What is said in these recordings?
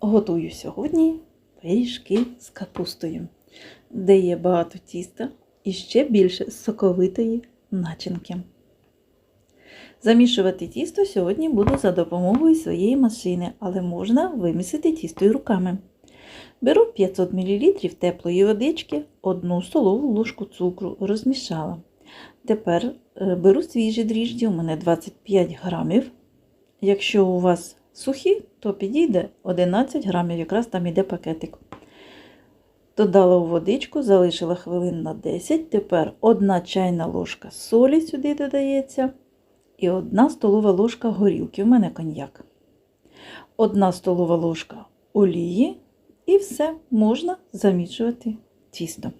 Готую сьогодні пиріжки з капустою, де є багато тіста і ще більше соковитої начинки. Замішувати тісто сьогодні буду за допомогою своєї машини, але можна вимісити тісто і руками. Беру 500 мл теплої водички, 1 столову ложку цукру, розмішала. Тепер е, беру свіжі дріжджі, у мене 25 грамів. Якщо у вас сухі, то підійде 11 грамів, якраз там йде пакетик. Додала у водичку, залишила хвилин на 10. Тепер 1 чайна ложка солі сюди додається. І 1 столова ложка горілки. У мене коньяк. 1 столова ложка олії. І все можна замішувати тісто.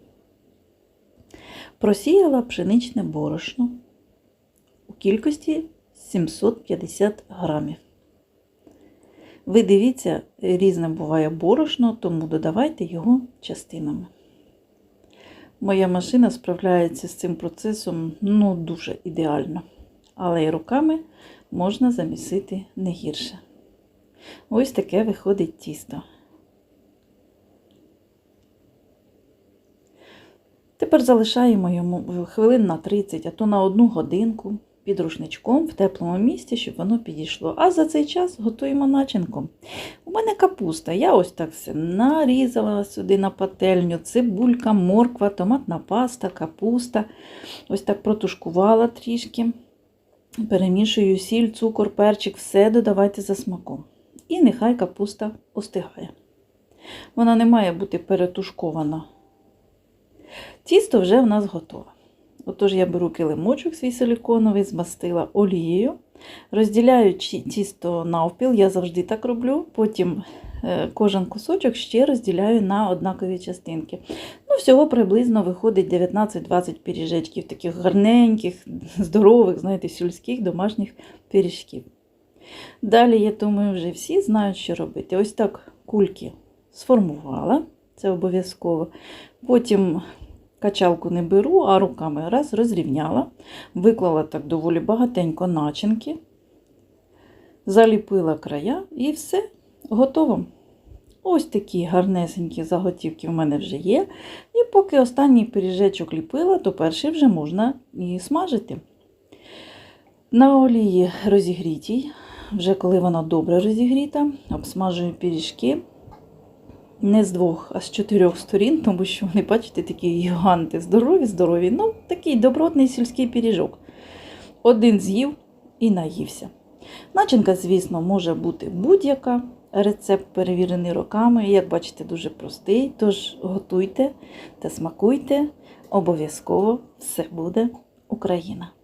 Просіяла пшеничне борошно у кількості 750 грамів. Ви дивіться, різне буває борошно, тому додавайте його частинами. Моя машина справляється з цим процесом ну, дуже ідеально, але і руками можна замісити не гірше. Ось таке виходить тісто. Тепер залишаємо йому хвилин на 30, а то на одну годинку під рушничком в теплому місці, щоб воно підійшло. А за цей час готуємо начинку. У мене капуста. Я ось так все нарізала сюди на пательню, цибулька, морква, томатна паста, капуста. Ось так протушкувала трішки. Перемішую сіль, цукор, перчик, все додавайте за смаком. І нехай капуста остигає. Вона не має бути перетушкована. Тісто вже в нас готове. Отож, я беру килимочок свій силіконовий, змастила олією, розділяю тісто навпіл, я завжди так роблю. Потім кожен кусочок ще розділяю на однакові частинки. Ну, Всього приблизно виходить 19-20 пиріжечків, таких гарненьких, здорових, знаєте, сільських домашніх пиріжків. Далі, я думаю, вже всі знають, що робити. Ось так кульки сформувала, це обов'язково. Потім качалку не беру, а руками раз розрівняла, виклала так доволі багатенько начинки, заліпила края і все, готово. Ось такі гарнесенькі заготівки в мене вже є. І поки останній пиріжечок ліпила, то перший вже можна і смажити. На олії розігрітій, вже коли вона добре розігріта, обсмажую пиріжки не з двох, а з чотирьох сторін, тому що вони, бачите, такі гіганти здорові, здорові. Ну, такий добротний сільський пиріжок. Один з'їв і наївся. Начинка, звісно, може бути будь-яка. Рецепт перевірений роками. Як бачите, дуже простий. Тож готуйте та смакуйте. Обов'язково все буде Україна!